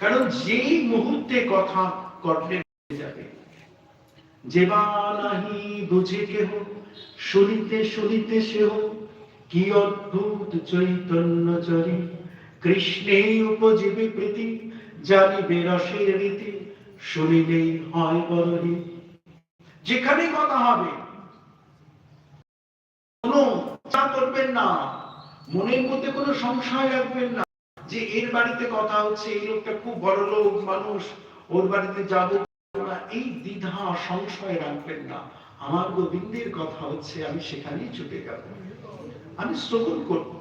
কারণ যেই মুহূর্তে কথা কর্ণে যাবে যেবা নাহি বুঝে কেহ, শুনিতে শুনিতে সেহ, কি অদ্ভুত চৈতন্য চরি কৃষ্ণে উপজীবী প্রীতি, জানিবে রসের রীতি, শুনিলেই হয় বড়ি যেখানে কথা হবে, কোনো করবেন না, মনের মধ্যে কোনো সংশয় রাখবেন না। যে এর বাড়িতে কথা হচ্ছে, এই লোকটা খুব বড় লোক, মানুষ, ওর বাড়িতে যাব না, এই দ্বিধা, সংশয় রাখবেন না। আমার গোবিন্দের কথা হচ্ছে, আমি সেখানেই ছুটে যাব। আমি শ্রবণ করব।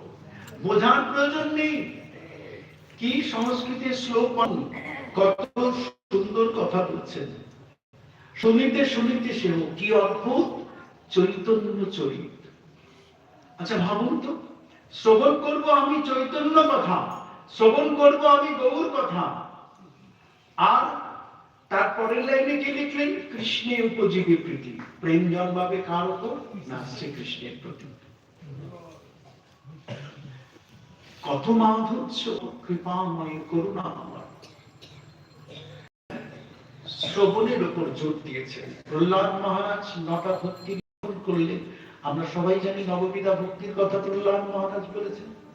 বোঝার প্রয়োজন নেই। কি সংস্কৃতের শ্লোক? কত সুন্দর কথা বলছেন। শুনিতে শুনিতে সেও কি অদ্ভুত। চৈতন্য চরিত। আচ্ছা ভাবুন তো, শ্রবণ করব আমি চৈতন্য কথা। শ্রবণ করব আমি গৌর কথা। আর তারপরের লাইনে কি লিখলেন কৃষ্ণের উপজীবী প্রীতি। প্রেম জন্মাবে কার উপর? না শ্রীকৃষ্ণের প্রতি। কত মাধুর্য, কৃপাময়, করুণা আমার। শ্রবণের উপর জোর দিয়েছেন। প্রহ্লাদ মহারাজ নটা ভক্তি করলেন। আমরা সবাই জানি নববিধা ভক্তির কথা প্রহ্লাদ মহারাজ বলেছেন।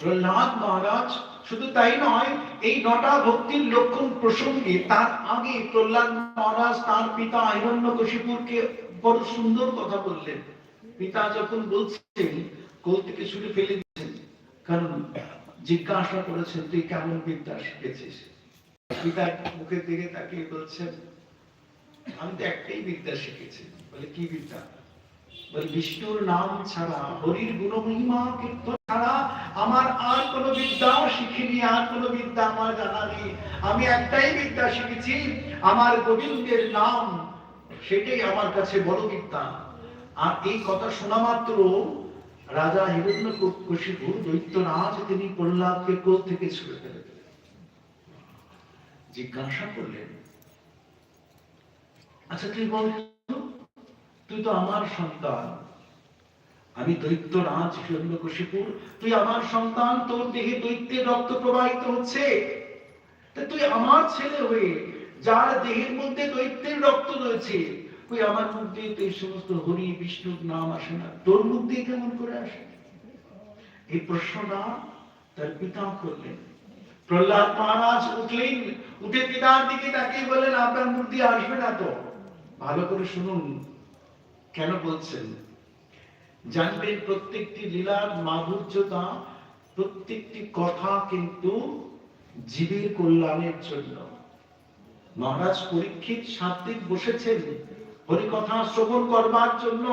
প্রহ্লাদ মহারাজ, শুধু তাই নয়, এই নটা ভক্তির লক্ষণ প্রসঙ্গে তার আগে প্রহ্লাদ মহারাজ তার পিতা হিরণ্যকশিপুরকে বড় সুন্দর কথা বললেন। পিতা যখন বলছেন, কোল থেকে ছুটে ফেলে দিচ্ছেন কারণ জিজ্ঞাসা করেছেন, তুই কেমন বিদ্যা শিখেছিস? পিতা মুখের দিকে তাকিয়ে বলছেন, আমি তো একটাই বিদ্যা শিখেছি। বলে, কি বিদ্যা? বলে, বিষ্ণুর নাম ছাড়া, হরির গুণমহিমা, কীর্তন ছাড়া আমার আর কোন বিদ্যা শিখিনি, আর কোন বিদ্যা আমার জানা নেই। আমি একটাই বিদ্যা শিখেছি, আমার গোবিন্দের নাম, সেটাই আমার কাছে বড় বিদ্যা। আর এই কথা শোনা মাত্র রাজা হিরণ্য কশিপু দৈত্যরাজ তিনি প্রহ্লাদকে কোল থেকে ছুড়ে ফেলে জিজ্ঞাসা করলেন আচ্ছা তুই বল, তুই তো আমার সন্তান। আমি দৈত্য রাজ হিরণ্যকশিপুর তুই আমার সন্তান, তোর দেহে দৈত্যের রক্ত প্রবাহিত হচ্ছে। তুই আমার ছেলে হয়ে, যার দেহের মধ্যে দৈত্যের রক্ত রয়েছে ওই আমার মুখ দিয়ে তো এই সমস্ত হরি, বিষ্ণুর নাম আসে না। তোর মুখ দিয়ে কেমন করে আসে? এই প্রশ্নটা তার পিতা করলেন। প্রহ্লাদ মহারাজ উঠলেন, উঠে পিতার দিকে তাকিয়ে বললেন, আপনার মুখ দিয়ে আসবে না তো? ভালো করে শুনুন, কেন বলছেন? জানবেন প্রত্যেকটি লীলার মাধুর্যতা, প্রত্যেকটি কথা কিন্তু জীবের কল্যাণের জন্য। মহারাজ পরীক্ষিত সাত্বিক বসেছেন, হরিকথা শ্রবণ করবার জন্য।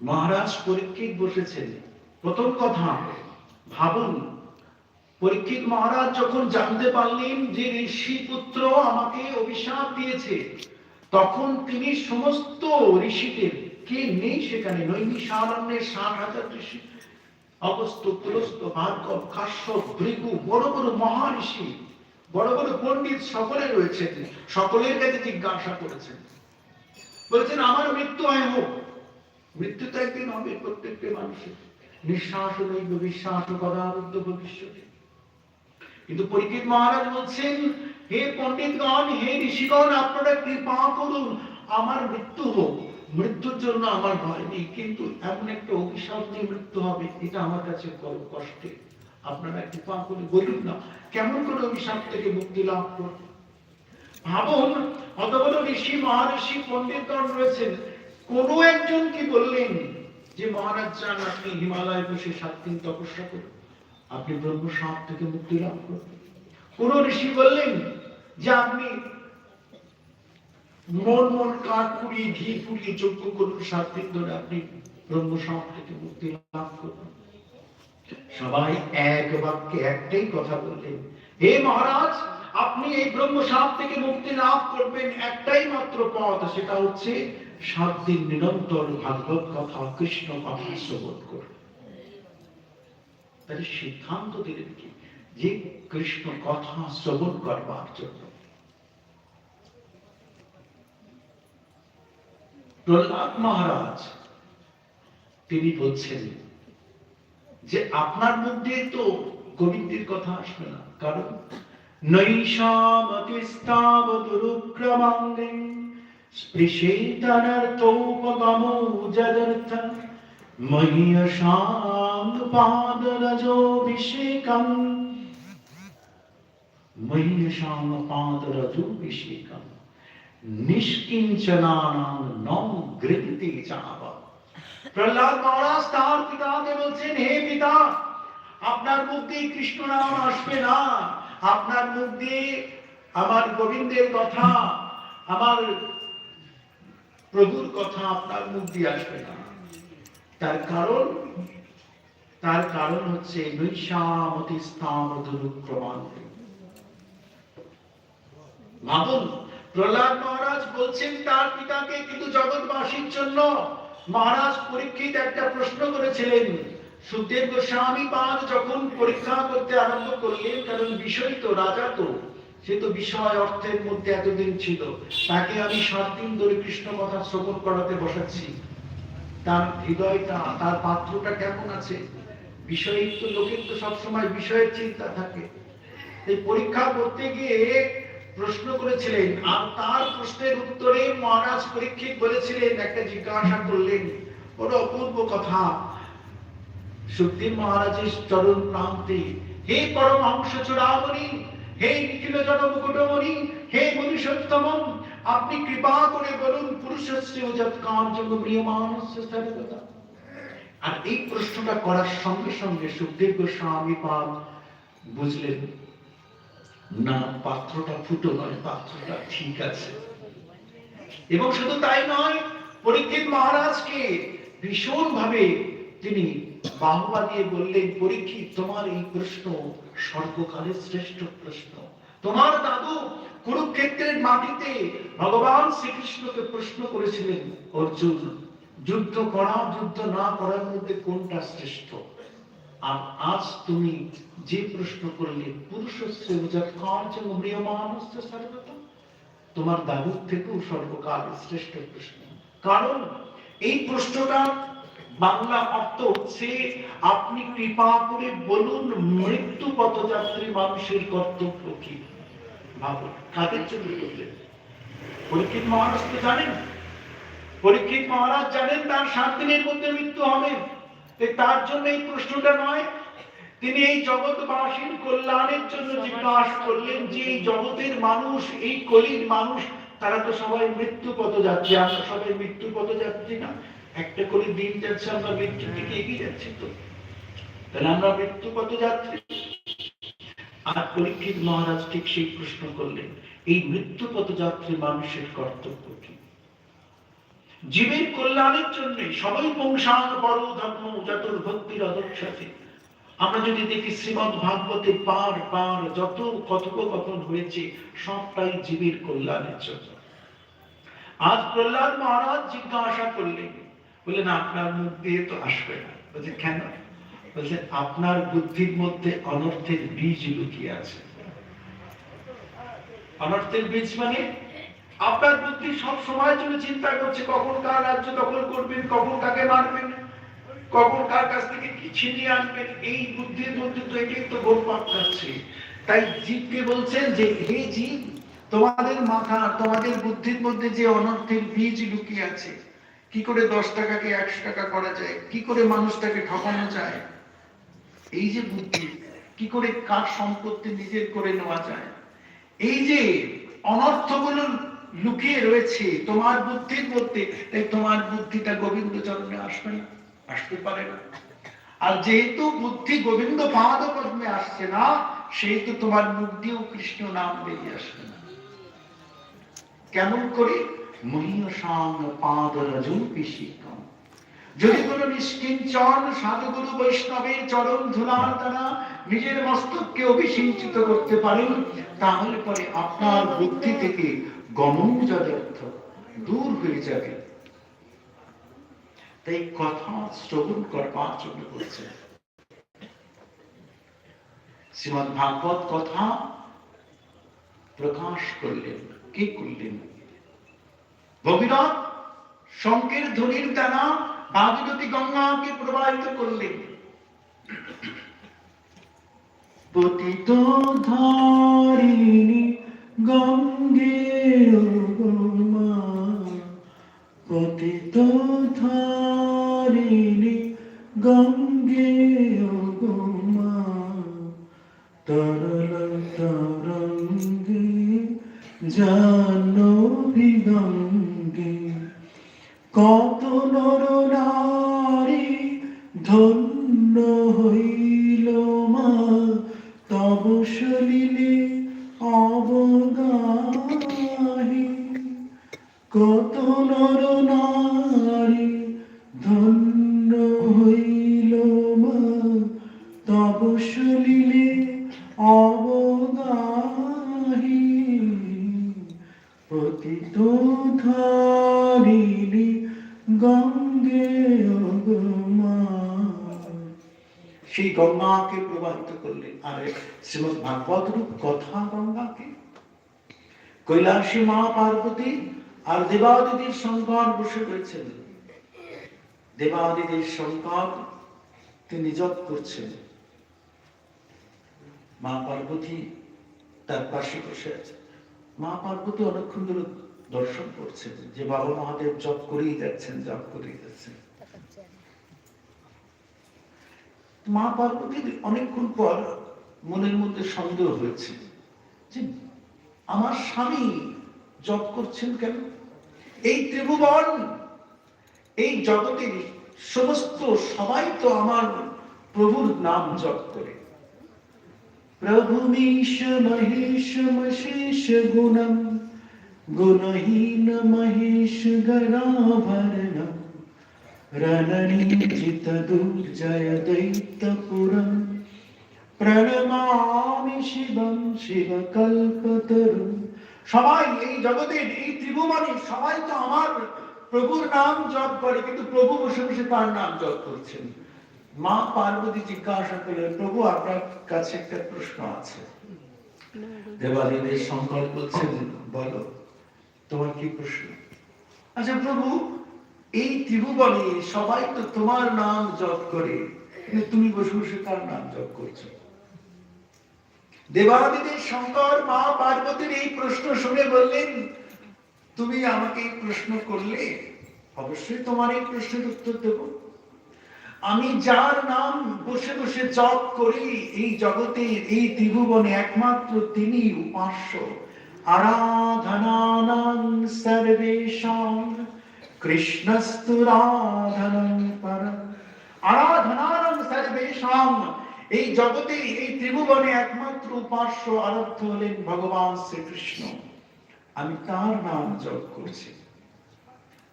মহারাজ পরীক্ষিত বসেছেন। প্রথম কথা, ভাবুন, পরীক্ষিত মহারাজ যখন জানতে পারলেন যে ঋষি পুত্র আমাকে অভিশাপ দিয়েছে, তখন তিনি সমস্ত ঋষিদের কে নেই সেখানে? নৈমিষারণ্যের ষাট হাজার ঋষি। অগস্ত পুলস্ত ভার্গব, কাশ্যপ, ভৃগু, বড় বড় মহারিষি বড় বড় পণ্ডিত সকলে রয়েছেন। সকলের কাছে জিজ্ঞাসা করেছেন। বলেছেন, আমার মৃত্যু হয় হোক। মৃত্যু তো একদিন হবে প্রত্যেকটি মানুষের। নিঃশ্বাস নৈব, বিশ্বাস কদারুদ্ধ ভবিষ্যতে। কিন্তু পরীক্ষিত মহারাজ বলছেন, হে পণ্ডিতগণ, হে ঋষিগণ, আপনারা কৃপা করুন, আমার মৃত্যু হোক। মৃত্যুর জন্য আমার ভয় নেই, কিন্তু এমন একটা অভিশাপ নিয়ে মৃত্যু হবে, এটা আমার কাছে বড় কষ্টে। আপনারা কৃপা করে বলুন না, কেমন করে অভিশাপ থেকে মুক্তি লাভ করব? ভাবুন অত বড় ঋষি মহারিষি পণ্ডিতগণ রয়েছেন। কোন একজন কি বললেন যে, মহারাজ চান আপনি হিমালয় বসে সাত দিন তপস্যা করুন, আপনি ব্রহ্ম সাপ থেকে মুক্তি লাভ করবেন কোন ঋষি বললেন যে, আপনি মন মন কাঠ পুড়িয়ে ঘি পুড়িয়ে যজ্ঞ করুন সাত দিন ধরে আপনি ব্রহ্ম থেকে মুক্তি লাভ করবেন সবাই এক বাক্যে একটাই কথা বললেন, হে মহারাজ, আপনি এই ব্রহ্ম সাপ থেকে মুক্তি লাভ করবেন একটাই মাত্র পথ, সেটা হচ্ছে সাত দিন নিরন্তর ভাগবত কথা কৃষ্ণ কথা শ্রবণ করবেন তাহলে সিদ্ধান্ত দিলেন কি? যে কৃষ্ণ কথা শ্রবণ করবার জন্য। প্রহ্লাদ মহারাজ তিনি বলছেন যে আপনার মধ্যে তো গোবিন্দের কথা আসবে না। কারণ পাদরজোভিষেকম নিষ্কিঞ্চনানাং গৃহীতে প্রহ্লাদ মহারাজ তার পিতাকে বলছেন, হে পিতা, আপনার মুখ দিয়ে কৃষ্ণ নাম আসবে না। আপনার মুখ দিয়ে আমার গোবিন্দের কথা, আমার প্রভুর কথা আপনার মুখ দিয়ে আসবে না। তার কারণ তার কারণ হচ্ছে নৈশামতি স্থান ভাবুন প্রহ্লাদ মহারাজ বলছেন তার পিতাকে কিন্তু জগৎবাসীর জন্য মহারাজ পরীক্ষিত একটা প্রশ্ন করেছিলেন। সুখদেব গোস্বামী পাদ যখন পরীক্ষা করতে আরম্ভ করলেন, কারণ বিষয় তো, রাজা তো, সে তো বিষয় অর্থের মধ্যে এতদিন ছিল। তাকে আমি সাত দিন ধরে কৃষ্ণ কথা শ্রবণ করাতে বসাচ্ছি। তার হৃদয়টা, তার পাত্রটা কেমন আছে? বিষয় তো, লোকের তো সবসময় বিষয়ের চিন্তা থাকে। এই পরীক্ষা করতে গিয়ে প্রশ্ন করেছিলেন, আর তার প্রশ্নের উত্তরে মহারাজ পরীক্ষিত বলেছিলেন, একটা জিজ্ঞাসা করলেন বড় অপূর্ব কথা। সুখদেব মহারাজের চরণ প্রান্তে হে পরমহংস চূড়ামণি, হে নিখিল জনমুকুটমণি, হে মনুষ্যোত্তম আপনি কৃপা করে বলুন, পুরুষশ্রী ওজৎ কাঞ্চন প্রিয়মানস্য সর্বদা। আর এই প্রশ্নটা করার সঙ্গে সঙ্গে সুখদেব গোস্বামী পাল বুঝলেন না, পাত্রটা ফুটো নয়, পাত্রটা ঠিক আছে। এবং শুধু তাই নয়, পরীক্ষিত মহারাজকে ভীষণ ভাবে তিনি বাহবা দিয়ে বললেন, পরীক্ষিত, তোমার এই প্রশ্ন সর্বকালের শ্রেষ্ঠ প্রশ্ন। তোমার দাদু কুরুক্ষেত্রের মাটিতে ভগবান শ্রীকৃষ্ণকে প্রশ্ন করেছিলেন, অর্জুন, যুদ্ধ করা, যুদ্ধ না করার মধ্যে কোনটা শ্রেষ্ঠ? আর আজ তুমি যে প্রশ্ন করলে পুরুষ তোমার দাদুর থেকেও সর্বকাল শ্রেষ্ঠ প্রশ্ন। কারণ এই প্রশ্নটা বাংলা অর্থ হচ্ছে, আপনি কৃপা করে বলুন মৃত্যু পথযাত্রী মানুষের কর্তব্য কি? ভাবুন, কাদের জন্য করলেন? পরীক্ষিত মহারাজ তো জানেন। পরীক্ষিত মহারাজ জানেন তার সাত দিনের মধ্যে মৃত্যু হবে। তার জন্য এই প্রশ্নটা নয়, তিনি এই জগৎবাসীর কল্যাণের জন্য জিজ্ঞাসা করলেন, যে এই জগতের মানুষ, এই কলির মানুষ, তারা তো সবাই মৃত্যু পথ যাচ্ছে আমরা সবাই মৃত্যু পথ যাচ্ছি না। একটা করে দিন যাচ্ছে, আমরা মৃত্যুর দিকে এগিয়ে যাচ্ছি তো। তাহলে আমরা মৃত্যু পথ যাচ্ছি আর পরীক্ষিত মহারাজ ঠিক সেই প্রশ্ন করলেন, এই মৃত্যু পথযাত্রী মানুষের কর্তব্য কি? জীবের কল্যাণের জন্য সবাই বংশাং বড় ধর্ম চতুর্ভক্তির অদক্ষাতে আমরা যদি দেখি শ্রীমদ ভাগবতে পার পার যত কথোপকথন হয়েছে, সবটাই জীবের কল্যাণের জন্য। আজ প্রহ্লাদ মহারাজ জিজ্ঞাসা করলেন, বললেন, আপনার মুখ দিয়ে তো আসবে না। বলছে, কেন? বলছে, আপনার বুদ্ধির মধ্যে অনর্থের বীজ লুকিয়ে আছে। অনর্থের বীজ মানে আপনার বুদ্ধি সব সময় জন্য চিন্তা করছে কখন কার রাজ্য দখল করবেন, কখন কাকে মারবেন, কখন কার কাছ থেকে কি ছিনিয়ে আনবেন, এই বুদ্ধির মধ্যে তো এটাই তো গোলপাক খাচ্ছে তাই জীবকে বলছেন যে, হে জীব তোমাদের মাথা তোমাদের বুদ্ধির মধ্যে যে অনর্থের বীজ লুকিয়ে আছে, কি করে দশ টাকাকে একশো টাকা করা যায়, কি করে মানুষটাকে ঠকানো যায়, এই যে বুদ্ধি, কি করে কার সম্পত্তি নিজের করে নেওয়া যায়, এই যে অনর্থগুলো লুকিয়ে রয়েছে, তোমার বুদ্ধির মধ্যে। তাই তোমার বুদ্ধিটা গোবিন্দ চরণে আসবে না, আসতে পারে না। আর যেহেতু বুদ্ধি গোবিন্দ পাদ পদ্মে আসছে না, সেহেতু তোমার মুখ দিয়েও কৃষ্ণ নাম বেরিয়ে আসবে না। কেমন করে? যদি কোনো নিষ্কিঞ্চন সাধুগুরু বৈষ্ণবের চরণ ধুলার দ্বারা নিজের মস্তককে অভিসিঞ্চিত করতে পারেন, তাহলে পরে আপনার বুদ্ধি থেকে গমন যথার্থ দূর হয়ে যাবে। তাই কথা শ্রবণ করবার জন্য বলছে শ্রীমদ ভাগবত কথা প্রকাশ করলেন, কে করলেন? ভগীরথ শঙ্কের ধ্বনির দ্বারা ভাগীরথী গঙ্গাকে প্রবাহিত করলেন। পতিত ধারিণী গঙ্গে মা পতিত ধারিণী গঙ্গে মা তরল তরঙ্গে জাহ্নবী সেই গঙ্গাকে প্রবাহিত করলেন। আর শ্রীমদ ভাগবত রূপ কথা গঙ্গাকে। কৈলাসী মা পার্বতী আর দেবাদিদের শঙ্কর বসে রয়েছেন। দেবাদিদের শঙ্কর, তিনি জপ করছেন। মা পার্বতী তার পাশে বসে আছে। মা পার্বতী অনেকক্ষণ ধরে দর্শন করছেন যে বাবা মহাদেব জপ করেই যাচ্ছেন, জপ করেই যাচ্ছেন। মা পার্বতীর অনেকক্ষণ পর মনের মধ্যে সন্দেহ হয়েছে যে আমার স্বামী জপ করছেন কেন? এই ত্রিভুবন, এই জগতের সমস্ত সবাই তো আমার প্রভুর নাম জপ করে। প্রভুমীশ মহেশ মশেষ গুণম, গুণহীন মহেশ গণাভরণম रणनीजित दुर्जय दैत्यपुरम প্রণমামি শিবম শিব কল্পতরু সবাই এই জগতের এই ত্রিভুবনে সবাই তো আমার প্রভুর নাম জপ করে কিন্তু প্রভু বসে বসে তার নাম জপ করছেন মা পার্বতী জিজ্ঞাসা করলেন প্রভু আপনার কাছে একটা প্রশ্ন আছে দেবাদিদের শঙ্কর বলছেন বলো তোমার কি প্রশ্ন আচ্ছা প্রভু এই ত্রিভুবনে সবাই তো তোমার নাম জপ করে তুমি বসে বসে কার নাম জপ করছ? দেবাদিদের শঙ্কর মা পার্বতীর এই প্রশ্ন শুনে বললেন, তুমি আমাকে এই প্রশ্ন করলে অবশ্যই তোমার এই প্রশ্নের উত্তর দেব। আমি যার নাম বসে বসে জপ করি, এই জগতের এই ত্রিভুবনে একমাত্র তিনি উপাস্য। আরাধনানাং সর্বেশাং কৃষ্ণস্তু রাধনং পরম আরাধনানাং সর্বেশাং এই জগতে এই ত্রিভুবনে একমাত্র উপাস্য আরাধ্য হলেন ভগবান শ্রীকৃষ্ণ। আমি তার নাম জপ করছি।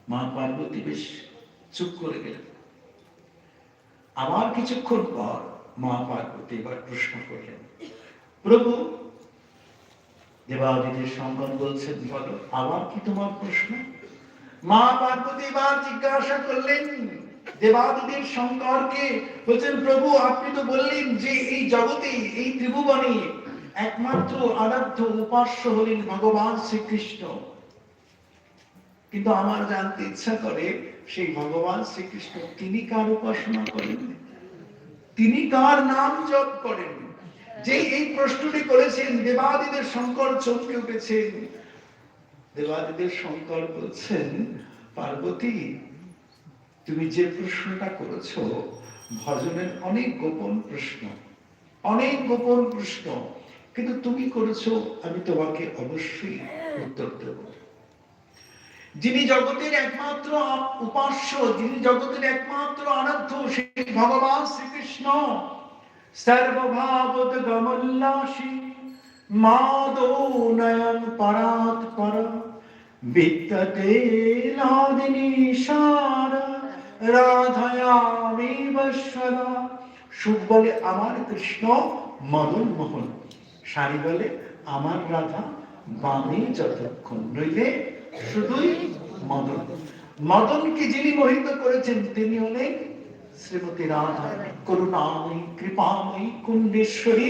মা পার্বতী বেশ চুপ করে গেলেন। আবার কিছুক্ষণ পর মা পার্বতী এবার প্রশ্ন করলেন, প্রভু দেবাদিদের শঙ্কর বলছেন, বলো, আবার কি তোমার প্রশ্ন? মা পার্বতী এবার জিজ্ঞাসা করলেন দেবাদিদের শঙ্করকে বলছেন, প্রভু, আপনি তো বললেন যে এই জগতে, এই ত্রিভুবনে একমাত্র আরাধ্য উপাস্য হলেন ভগবান শ্রীকৃষ্ণ। কিন্তু আমার জানতে ইচ্ছা করে, সেই ভগবান শ্রীকৃষ্ণ তিনি কার উপাসনা করেন? তিনি কার নাম জপ করেন? যে এই প্রশ্নটি করেছেন দেবাদিদের শঙ্কর চমকে উঠেছেন। দেবাদিদের শঙ্কর বলছেন, পার্বতী, তুমি যে প্রশ্নটা করেছ, ভজনের অনেক গোপন প্রশ্ন, অনেক গোপন প্রশ্ন, কিন্তু তুমি করেছ, আমি তোমাকে অবশ্যই উত্তর দেব। যিনি জগতের একমাত্র উপাস্য, যিনি জগতের একমাত্র আরাধ্য, সেই ভগবান শ্রীকৃষ্ণ। সর্বভাবত গমল্লাসী মাদো নয়ন পরাত পর বিদ্যতে লাদিনী সার, রাধায়ামি বৎসরা সুখ বলে আমার কৃষ্ণ, মদন মোহন। সারি বলে আমার রাধা বামে যতক্ষণ নইলে শুধুই মদন। মদনকে যিনি মোহিত করেছেন, তিনি হলেন শ্রীমতী রাধা। করুণাময়ী, কৃপাময়ী, কুণ্ডেশ্বরী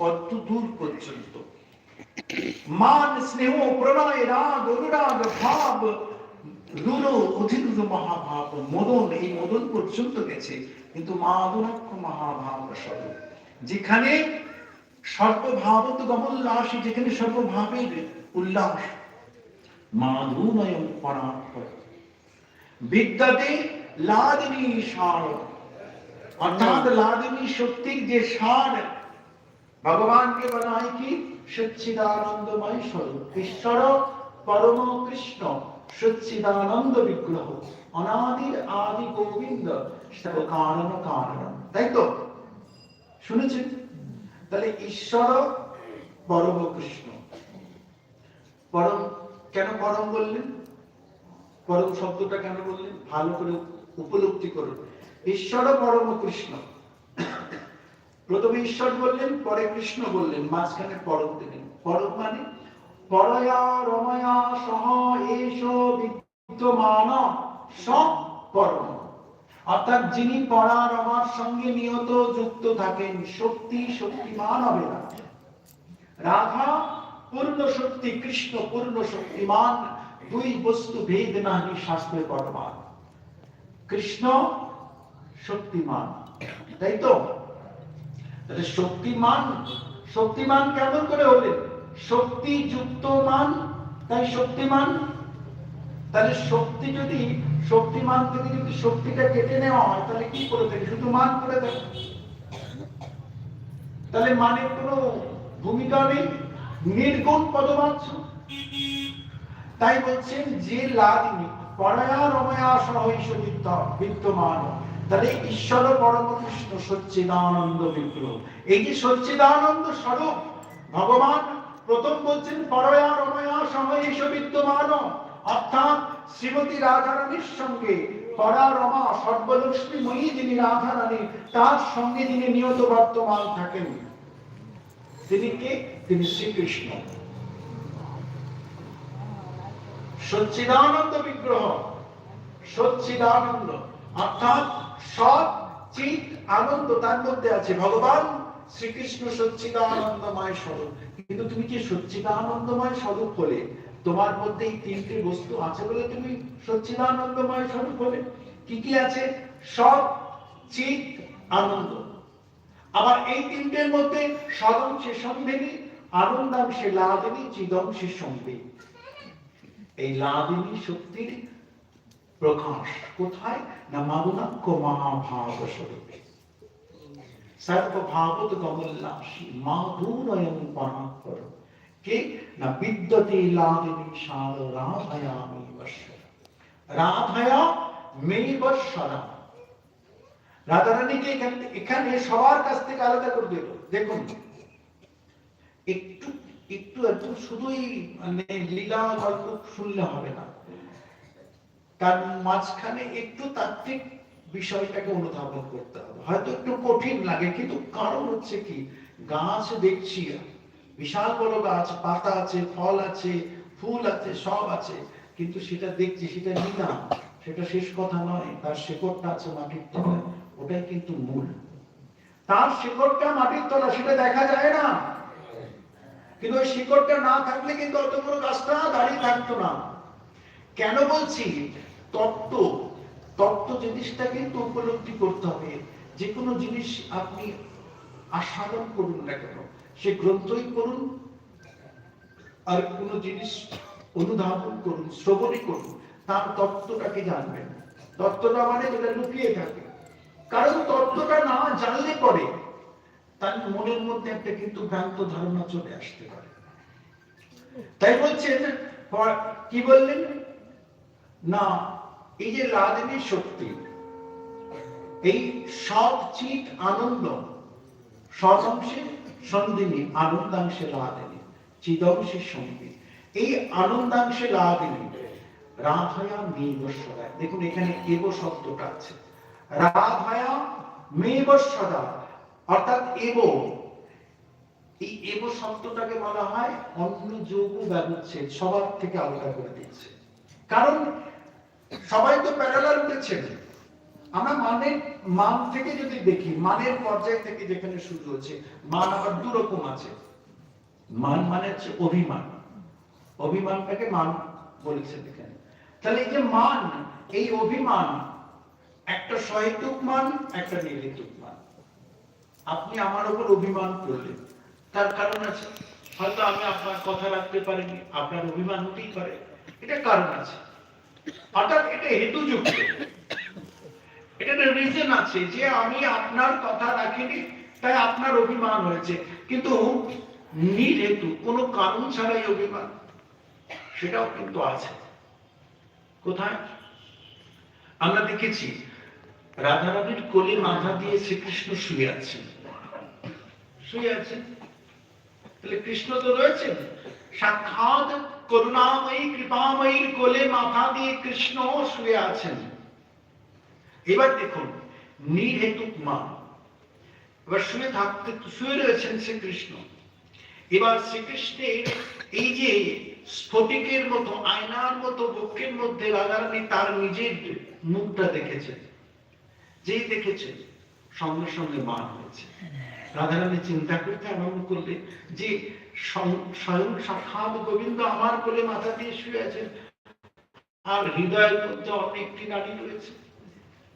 কত দূর পর্যন্ত? মান স্নেহ প্রণয় রাগ অনুরাগ ভাব রুর অধিরুর মহাভাব মদন এই মদন পর্যন্ত গেছে। কিন্তু মাদনাক্ষ মহাভাব স্বরূপ যেখানে সর্বভাবত গমোল্লাস যেখানে সর্বভাবের উল্লাস মাধুময় পরাৎপর বিদ্যাতে লাদিনী সার। অর্থাৎ লাদিনী শক্তির যে সার ভগবানকে বলা হয় কি? সচ্চিদানন্দময় স্বরূপ। ঈশ্বর পরম কৃষ্ণ, সচ্চিদানন্দ বিগ্রহ, অনাদির আদি গোবিন্দ কারণ কারণ। তাই তো? শুনেছেন? তাহলে ঈশ্বর পরম কৃষ্ণ। পরম কেন পরম বললেন? পরম শব্দটা কেন বললেন? ভালো করে উপলব্ধি করুন। ঈশ্বর পরম কৃষ্ণ। প্রথমে ঈশ্বর বললেন, পরে কৃষ্ণ বললেন, মাঝখানে পরম দিলেন পরম মানে পরয়া রময়া সহ এস বিদ্যমান স পরম। অর্থাৎ যিনি সঙ্গে নিয়ত যুক্ত থাকেন, শক্তি শক্তিমান হবে না। রাধা পূর্ণ শক্তি, কৃষ্ণ পূর্ণ শক্তিমান, দুই বস্তু ভেদ নাহি, শাস্ত্রে পরমান কৃষ্ণ শক্তিমান। তাই তো? তাহলে শক্তিমান শক্তিমান কেমন করে হলেন শক্তি মান তাই শক্তিমান? তাহলে শক্তি যদি শক্তিমান থেকে যদি শক্তিটা কেটে নেওয়া হয়, তাহলে কি করে থাকে? শুধু মান করে থাকে। তাহলে কোনো ভূমিকা নেই, নির্গুণ পদবাচ্য। তাই বলছেন যে লাদিনী পরায়া রময়া সহিষ বিদ্যমান। তাহলে ঈশ্বর পরম কৃষ্ণ সচ্চিদানন্দ বিগ্রহ। এই যে সচ্চিদানন্দ স্বরূপ, ভগবান প্রথম বলছেন, পরয়া রময়া সহিষ বিদ্যমান। অর্থাৎ শ্রীমতী রাধারানীর সঙ্গে পরা রমা সর্বলক্ষ্মীময়ী যিনি রাধারানী, তার সঙ্গে যিনি নিয়ত বর্তমান থাকেন, তিনি কে? তিনি শ্রীকৃষ্ণ। সচ্চিদানন্দ বিগ্রহ, সচ্চিদানন্দ। অর্থাৎ সৎ, চিত, আনন্দ তার মধ্যে আছে। ভগবান শ্রীকৃষ্ণ সচ্চিদানন্দময় স্বরূপ। কিন্তু তুমি কি সচ্চিদানন্দময় স্বরূপ হলে? তোমার মধ্যে এই তিনটি বস্তু আছে বলে তুমি সচ্চিদানন্দময় স্বরূপ হলে? কি কি আছে? সৎ, চিত, আনন্দ। আবার এই তিনটের মধ্যে সদংশে সন্দেহী আনন্দাংশে লাদিনী চিদংশে সন্দেহী এই লাদিনী শক্তির প্রকাশ? কোথায়? না মাদনাক্য মহাভাব স্বরূপে। সর্বভাবত কমল্লাসী কে? না বিদ্যতে সার রাধায়ামি বৎসর। রাধায়া রাধারানীকে এখানে এখানে সবার কাছ থেকে আলাদা করে দিল দেখুন। একটু একটু একটু শুধুই মানে লীলা গল্প শুনলে হবে না। তার মাঝখানে একটু তাত্ত্বিক বিষয়টাকে অনুধাবন করতে হবে। হয়তো একটু কঠিন লাগে, কিন্তু কারণ হচ্ছে কি? গাছ দেখছি, বিশাল বড় গাছ, পাতা আছে, ফল আছে, ফুল আছে, সব আছে, কিন্তু সেটা দেখছি, সেটা সেটা শেষ কথা নয়, তার শেকড়টা আছে মাটির তলায়, ওটাই কিন্তু মূল। তার শিকড়টা মাটির তলা সেটা দেখা যায় না। কিন্তু ওই শিকড়টা না থাকলে কিন্তু অত বড় গাছটা দাঁড়িয়ে থাকতো না। কেন বলছি? তত্ত্ব তত্ত্ব জিনিসটা কিন্তু উপলব্ধি করতে হবে। যে কোনো জিনিস আপনি আস্বাদন করুন না কেন, সে গ্রন্থই করুন আর কোনো জিনিস অনুধাবন করুন, শ্রবণই করুন, তার তত্ত্বটাকে জানবেন। তত্ত্বটা মানে যেটা লুকিয়ে থাকে। কারণ তত্ত্বটা না জানলে পরে তার মনের মধ্যে একটা কিন্তু ভ্রান্ত ধারণা চলে আসতে পারে। তাই বলছেন কি বললেন? না এই যে লাদিনী শক্তি, এই সব চিত আনন্দ সদংশে আনন্দাংশে লাদিনী চিদংশে এই আনন্দাংশে লাদিনী দেখুন, এখানে এব অর্থাৎ এব। এই এব শব্দটাকে বলা হয় অন্য যোগ ব্যবচ্ছেদ, সবার থেকে আলাদা করে দিচ্ছে। কারণ সবাই তো প্যারালাল উঠেছেন আমরা মানের মান থেকে যদি দেখি, মানের পর্যায় থেকে যেখানে শুরু হচ্ছে, মান আবার দু রকম আছে। মান মানে হচ্ছে অভিমান। অভিমানটাকে মান বলেছেন এখানে। তাহলে এই যে মান, এই অভিমান, একটা সহেতুক মান, একটা নির্লিতুক মান। আপনি আমার উপর অভিমান করলেন। তার কারণ আছে। হয়তো আমি আপনার কথা রাখতে পারিনি, আপনার অভিমান হতেই পারে। এটা কারণ আছে। অর্থাৎ এটা হেতুযুক্ত এটা রিজন আছে যে আমি আপনার কথা রাখিনি, তাই আপনার অভিমান হয়েছে। কিন্তু কোনো কারণ ছাড়াই অভিমান, সেটাও কিন্তু আছে। কোথায়? আমরা দেখেছি রাধারানীর কোলে মাথা দিয়ে শ্রীকৃষ্ণ শুয়ে আছেন। শুয়ে আছেন? তাহলে কৃষ্ণ তো রয়েছেন। সাক্ষাৎ করুণাময়ী কৃপাময়ীর কোলে মাথা দিয়ে কৃষ্ণ শুয়ে আছেন। এবার দেখুন, নির্হেতুক মা। এবার শুয়ে থাকতে শুয়ে রয়েছেন শ্রীকৃষ্ণ। এবার শ্রীকৃষ্ণের এই যে স্ফটিকের মতো, আয়নার মতো বক্ষের মধ্যে রাধারানী তার নিজের মুখটা দেখেছেন যেই দেখেছেন সঙ্গে সঙ্গে মান হয়েছে। রাধারানী চিন্তা করতে আরম্ভ করলে যে স্বয়ং গোবিন্দ আমার কোলে মাথা দিয়ে শুয়ে আর হৃদয়ের মধ্যে অনেকটি নারী রয়েছে।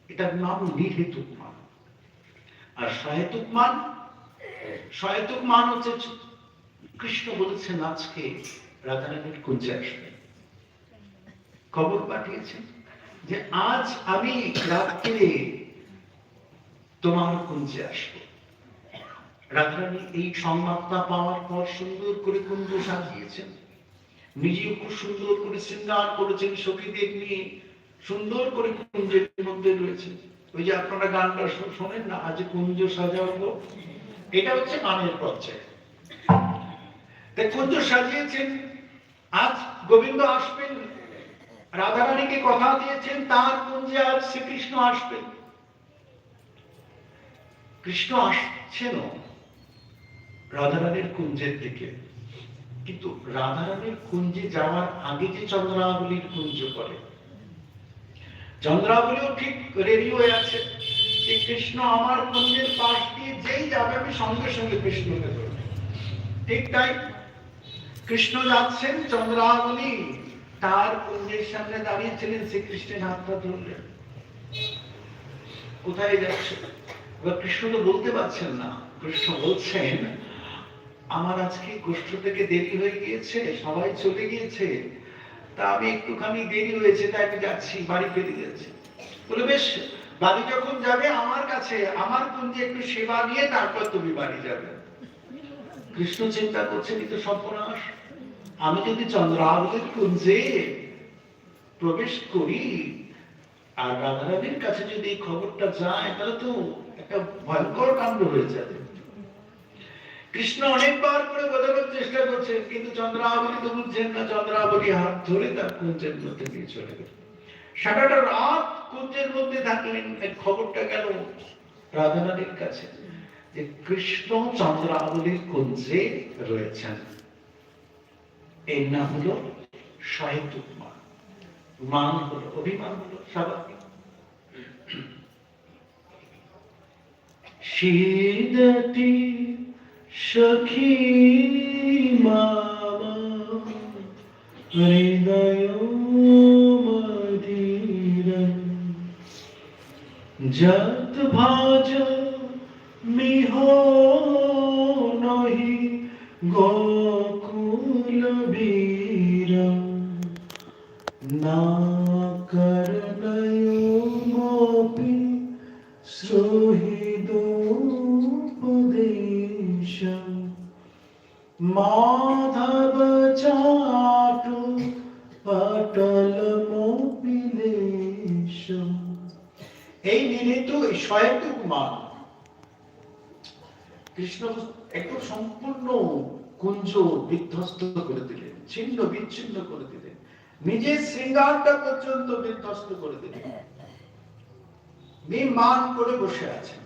এটার নাম আর হচ্ছে কৃষ্ণ বলেছেন আজকে রাধারানীর কুঞ্জে আসবে। খবর পাঠিয়েছেন যে আজ আমি রাত্রে তোমার কুঞ্জে আসব। রাধারানী এই সংবাদটা পাওয়ার পর সুন্দর করে কুঞ্জ সাজিয়েছেন। নিজেও খুব সুন্দর করে শৃঙ্গার করেছেন সখীদের নিয়ে। সুন্দর করে কুঞ্জের মধ্যে রয়েছে। ওই যে আপনারা গানটা শোনেন না, আজ কুঞ্জ সাজাবো। এটা হচ্ছে গানের পর্যায়ে। কুঞ্জ সাজিয়েছেন, আজ গোবিন্দ আসবেন। রাধারানীকে কথা দিয়েছেন, তার কুঞ্জে আজ শ্রীকৃষ্ণ আসবেন। কৃষ্ণ আসছেন রাধারানীর কুঞ্জের দিকে। কিন্তু রাধারানীর কুঞ্জে যাওয়ার আগে যে চন্দ্রাবলীর কুঞ্জ করে চন্দ্রাবলীও ঠিক রেডি হয়ে আছে। যে কৃষ্ণ আমার কুঞ্জের পাশ দিয়ে যেই যাবে, আমি সঙ্গে সঙ্গে কৃষ্ণকে ধরব। ঠিক তাই কৃষ্ণ যাচ্ছেন চন্দ্রাবলী, তার কুঞ্জের সামনে দাঁড়িয়েছিলেন শ্রীকৃষ্ণের হাতটা ধরলেন। কোথায় যাচ্ছে? এবার কৃষ্ণ তো বলতে পারছেন না। কৃষ্ণ বলছেন আমার আজকে গোষ্ঠ থেকে দেরি হয়ে গিয়েছে, সবাই চলে গিয়েছে। তা আমি একটুখানি দেরি হয়েছে, তাই আমি যাচ্ছি, বাড়ি ফিরে যাচ্ছি। বলে, বেশ বাড়ি যখন যাবে আমার কাছে, আমার কুঞ্জে একটু সেবা নিয়ে তারপর তুমি বাড়ি যাবে। কৃষ্ণ চিন্তা করছেন কিন্তু সর্বনাশ। আমি যদি চন্দ্রাবতীর কুঞ্জে প্রবেশ করি, আর রাধারানীর কাছে যদি খবরটা যায়, তাহলে তো একটা ভয়ঙ্কর কাণ্ড হয়ে যাবে। কৃষ্ণ অনেকবার করে বোঝানোর চেষ্টা করছেন, কিন্তু চন্দ্রাবলী তো বুঝছেন না, চন্দ্রাবলী হাত ধরে তার কুঞ্জের মধ্যে দিয়ে চলে গেল। সারাটা রাত কুঞ্জের মধ্যে থাকলেন খবরটা গেল রাধারানীর কাছে যে কৃষ্ণ চন্দ্রাবলীর কুঞ্জে রয়েছেন। এর নাম হলো সাহিত্যিক মান মান হলো, অভিমান হলো স্বাভাবিক। শীদতি সখী মামা হৃদয় যত ভাজ মিহ নহি গোকুল ছিন্ন বিচ্ছিন্ন করে দিলেন নিজের শৃঙ্গারটা পর্যন্ত বিধ্বস্ত করে দিলেন মান করে বসে আছেন